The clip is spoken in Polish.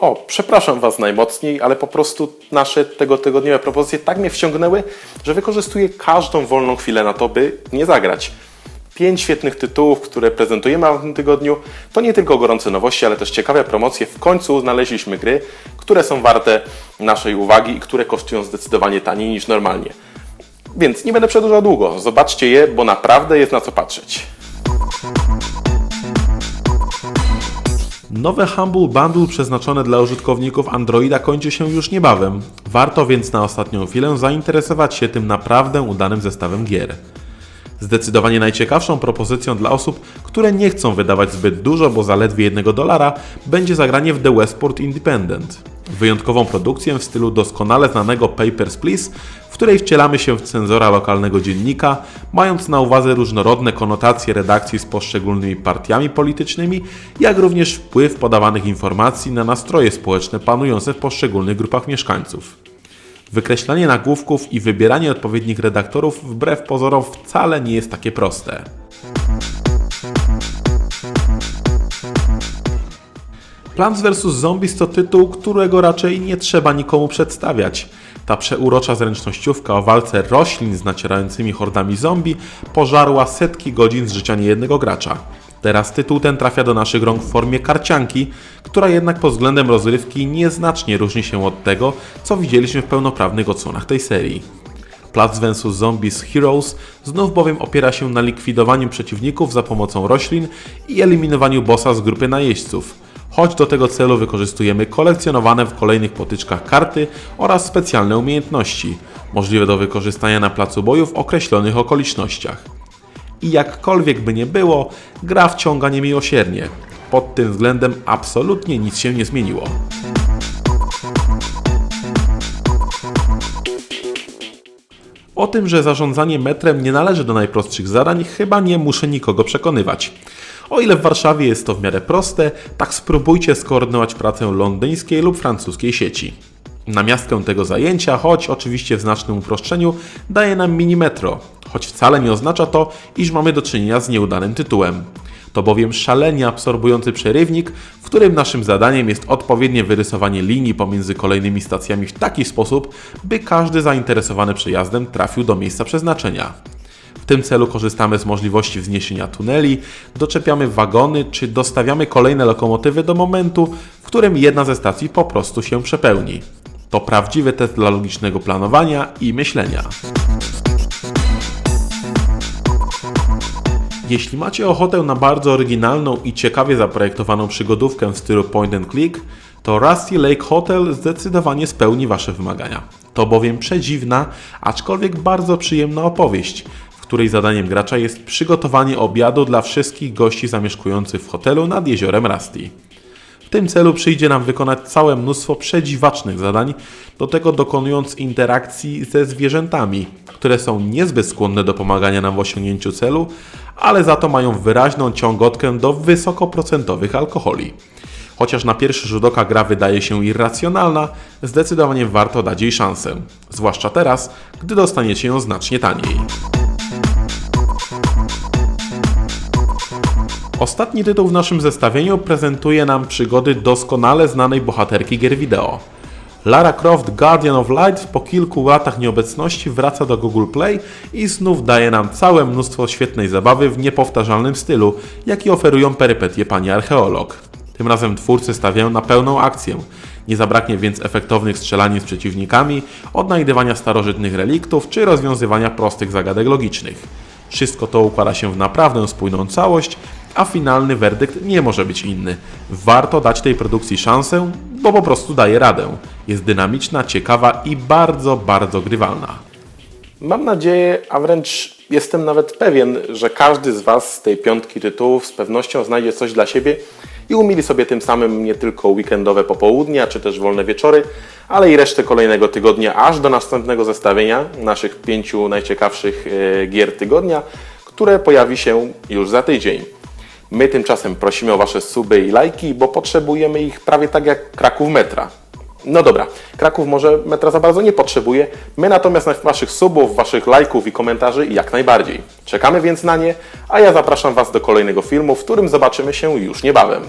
O, przepraszam Was najmocniej, ale po prostu nasze tego tygodniowe propozycje tak mnie wciągnęły, że wykorzystuję każdą wolną chwilę na to, by nie zagrać. Pięć świetnych tytułów, które prezentujemy w tym tygodniu, to nie tylko gorące nowości, ale też ciekawe promocje. W końcu znaleźliśmy gry, które są warte naszej uwagi i które kosztują zdecydowanie taniej niż normalnie. Więc nie będę przedłużał długo. Zobaczcie je, bo naprawdę jest na co patrzeć. Nowe Humble Bundle przeznaczone dla użytkowników Androida kończy się już niebawem. Warto więc na ostatnią chwilę zainteresować się tym naprawdę udanym zestawem gier. Zdecydowanie najciekawszą propozycją dla osób, które nie chcą wydawać zbyt dużo, bo zaledwie 1 dolara, będzie zagranie w The Westport Independent. Wyjątkową produkcję w stylu doskonale znanego Papers, Please, w której wcielamy się w cenzora lokalnego dziennika, mając na uwadze różnorodne konotacje redakcji z poszczególnymi partiami politycznymi, jak również wpływ podawanych informacji na nastroje społeczne panujące w poszczególnych grupach mieszkańców. Wykreślanie nagłówków i wybieranie odpowiednich redaktorów wbrew pozorom wcale nie jest takie proste. Plants vs. Zombies to tytuł, którego raczej nie trzeba nikomu przedstawiać. Ta przeurocza zręcznościówka o walce roślin z nacierającymi hordami zombie pożarła setki godzin z życia niejednego gracza. Teraz tytuł ten trafia do naszych rąk w formie karcianki, która jednak pod względem rozrywki nieznacznie różni się od tego, co widzieliśmy w pełnoprawnych odsłonach tej serii. Plac vs. Zombies Heroes znów bowiem opiera się na likwidowaniu przeciwników za pomocą roślin i eliminowaniu bossa z grupy najeźdźców. Choć do tego celu wykorzystujemy kolekcjonowane w kolejnych potyczkach karty oraz specjalne umiejętności, możliwe do wykorzystania na placu boju w określonych okolicznościach. I jakkolwiek by nie było, gra wciąga niemiłosiernie. Pod tym względem absolutnie nic się nie zmieniło. O tym, że zarządzanie metrem nie należy do najprostszych zadań, chyba nie muszę nikogo przekonywać. O ile w Warszawie jest to w miarę proste, tak spróbujcie skoordynować pracę londyńskiej lub francuskiej sieci. Namiastkę tego zajęcia, choć oczywiście w znacznym uproszczeniu, daje nam minimetro, choć wcale nie oznacza to, iż mamy do czynienia z nieudanym tytułem. To bowiem szalenie absorbujący przerywnik, w którym naszym zadaniem jest odpowiednie wyrysowanie linii pomiędzy kolejnymi stacjami w taki sposób, by każdy zainteresowany przejazdem trafił do miejsca przeznaczenia. W tym celu korzystamy z możliwości wzniesienia tuneli, doczepiamy wagony czy dostawiamy kolejne lokomotywy do momentu, w którym jedna ze stacji po prostu się przepełni. To prawdziwy test dla logicznego planowania i myślenia. Jeśli macie ochotę na bardzo oryginalną i ciekawie zaprojektowaną przygodówkę w stylu point and click, to Rusty Lake Hotel zdecydowanie spełni Wasze wymagania. To bowiem przedziwna, aczkolwiek bardzo przyjemna opowieść, w której zadaniem gracza jest przygotowanie obiadu dla wszystkich gości zamieszkujących w hotelu nad jeziorem Rusty. W tym celu przyjdzie nam wykonać całe mnóstwo przedziwacznych zadań, do tego dokonując interakcji ze zwierzętami, które są niezbyt skłonne do pomagania nam w osiągnięciu celu, ale za to mają wyraźną ciągotkę do wysokoprocentowych alkoholi. Chociaż na pierwszy rzut oka gra wydaje się irracjonalna, zdecydowanie warto dać jej szansę. Zwłaszcza teraz, gdy dostaniecie ją znacznie taniej. Ostatni tytuł w naszym zestawieniu prezentuje nam przygody doskonale znanej bohaterki gier wideo. Lara Croft Guardian of Light po kilku latach nieobecności wraca do Google Play i znów daje nam całe mnóstwo świetnej zabawy w niepowtarzalnym stylu, jaki oferują perypetie pani archeolog. Tym razem twórcy stawiają na pełną akcję. Nie zabraknie więc efektownych strzelanin z przeciwnikami, odnajdywania starożytnych reliktów czy rozwiązywania prostych zagadek logicznych. Wszystko to układa się w naprawdę spójną całość, a finalny werdykt nie może być inny. Warto dać tej produkcji szansę, bo po prostu daje radę. Jest dynamiczna, ciekawa i bardzo, bardzo grywalna. Mam nadzieję, a wręcz jestem nawet pewien, że każdy z Was z tej piątki tytułów z pewnością znajdzie coś dla siebie i umili sobie tym samym nie tylko weekendowe popołudnia czy też wolne wieczory, ale i resztę kolejnego tygodnia, aż do następnego zestawienia naszych pięciu najciekawszych e, gier tygodnia, które pojawi się już za tydzień. My tymczasem prosimy o Wasze suby i lajki, bo potrzebujemy ich prawie tak jak Kraków metra. No dobra, Kraków może metra za bardzo nie potrzebuje, my natomiast na Waszych subów, Waszych lajków i komentarzy jak najbardziej. Czekamy więc na nie, a ja zapraszam Was do kolejnego filmu, w którym zobaczymy się już niebawem.